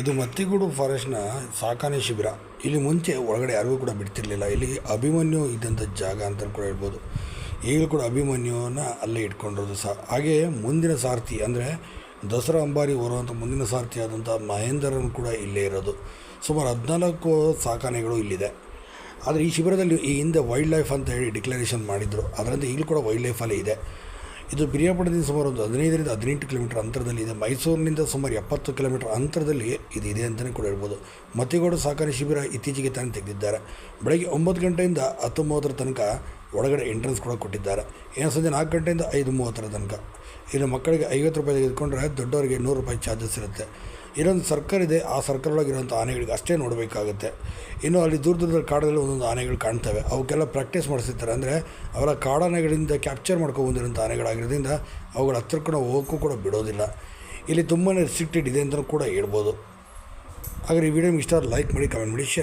ಇದು ಮತ್ತಿಗೂಡು ಫಾರೆಸ್ಟ್ನ ಸಾಕಾಣೆ ಶಿಬಿರ. ಇಲ್ಲಿ ಮುಂಚೆ ಒಳಗಡೆ ಯಾರಿಗೂ ಕೂಡ ಬಿಡ್ತಿರ್ಲಿಲ್ಲ. ಇಲ್ಲಿ ಅಭಿಮನ್ಯು ಇದ್ದಂಥ ಜಾಗ ಅಂತ ಕೂಡ ಹೇಳ್ಬೋದು. ಈಗಲೂ ಕೂಡ ಅಭಿಮನ್ಯುವನ್ನ ಅಲ್ಲೇ ಇಟ್ಕೊಂಡಿರೋದು ಸಹ. ಹಾಗೆಯೇ ಮುಂದಿನ ಸಾರಥಿ ಅಂದರೆ ದಸರಾ ಅಂಬಾರಿ ಹೊರುವಂಥ ಮುಂದಿನ ಸಾರಥಿ ಆದಂಥ ಮಹೇಂದ್ರನ್ ಕೂಡ ಇಲ್ಲೇ ಇರೋದು. ಸುಮಾರು ಹದಿನಾಲ್ಕು ಸಾಕಾನೆಗಳು ಇಲ್ಲಿದೆ. ಆದರೆ ಈ ಶಿಬಿರದಲ್ಲಿ ಈ ಹಿಂದೆ ವೈಲ್ಡ್ ಲೈಫ್ ಅಂತ ಹೇಳಿ ಡಿಕ್ಲರೇಷನ್ ಮಾಡಿದರು. ಅದರಂತೆ ಈಗಲೂ ಕೂಡ ವೈಲ್ಡ್ ಲೈಫಲ್ಲೇ ಇದೆ. ಇದು ಪಿರಿಯಾಪಟ್ಟಣದಿಂದ ಸುಮಾರು ಒಂದು ಹದಿನೈದರಿಂದ ಹದಿನೆಂಟು ಕಿಲೋಮೀಟರ್ ಅಂತರದಲ್ಲಿ ಇದೆ. ಮೈಸೂರಿನಿಂದ ಸುಮಾರು ಎಪ್ಪತ್ತು ಕಿಲೋಮೀಟರ್ ಅಂತರದಲ್ಲಿ ಇದು ಇದೆ ಅಂತಲೇ ಕೂಡ ಹೇಳ್ಬೋದು. ಮತ್ತಿಗೌಡ ಸಹಕಾರಿ ಶಿಬಿರ ಇತ್ತೀಚೆಗೆ ತಾನೇ ತೆಗೆದಿದ್ದಾರೆ. ಬೆಳಗ್ಗೆ ಒಂಬತ್ತು ಗಂಟೆಯಿಂದ ಹತ್ತು ಮೂವತ್ತರ ತನಕ ಒಳಗಡೆ ಎಂಟ್ರೆನ್ಸ್ ಕೂಡ ಕೊಟ್ಟಿದ್ದಾರೆ. ಏನು ಸಂಜೆ ನಾಲ್ಕು ಗಂಟೆಯಿಂದ ಐದು ಮೂವತ್ತರ ತನಕ. ಇನ್ನು ಮಕ್ಕಳಿಗೆ ಐವತ್ತು ರೂಪಾಯಿ ತೆಗೆದುಕೊಂಡ್ರೆ ದೊಡ್ಡವರಿಗೆ ನೂರು ರೂಪಾಯಿ ಚಾರ್ಜಸ್ ಇರುತ್ತೆ. ಇಲ್ಲೊಂದು ಸರ್ಕಲ್ ಇದೆ, ಆ ಸರ್ಕಲ್ ಒಳಗಿರುವಂಥ ಆನೆಗಳಿಗೆ ಅಷ್ಟೇ ನೋಡಬೇಕಾಗುತ್ತೆ. ಇನ್ನು ಅಲ್ಲಿ ದೂರ ದೂರದ ಕಾಡದಲ್ಲಿ ಒಂದೊಂದು ಆನೆಗಳು ಕಾಣ್ತವೆ. ಅವಕ್ಕೆಲ್ಲ ಪ್ರಾಕ್ಟೀಸ್ ಮಾಡಿಸಿರ್ತಾರೆ ಅಂದರೆ ಅವರ ಕಾಡಾನೆಗಳಿಂದ ಕ್ಯಾಪ್ಚರ್ ಮಾಡ್ಕೊಬಂದಿರುವಂಥ ಆನೆಗಳಾಗಿರೋದ್ರಿಂದ ಅವುಗಳ ಹತ್ರಕ್ಕೆ ನಾವು ಹೋಗೋಕ್ಕೂ ಕೂಡ ಬಿಡೋದಿಲ್ಲ. ಇಲ್ಲಿ ತುಂಬಾ ರೆಸ್ಟ್ರಿಕ್ಟೆಡ್ ಇದೆ ಅಂತಲೂ ಕೂಡ ಹೇಳ್ಬೋದು. ಹಾಗಾದ್ರೆ ಈ ವಿಡಿಯೋ ಇಷ್ಟ ಲೈಕ್ ಮಾಡಿ ಕಮೆಂಟ್ ಮಾಡಿ ಶೇರ್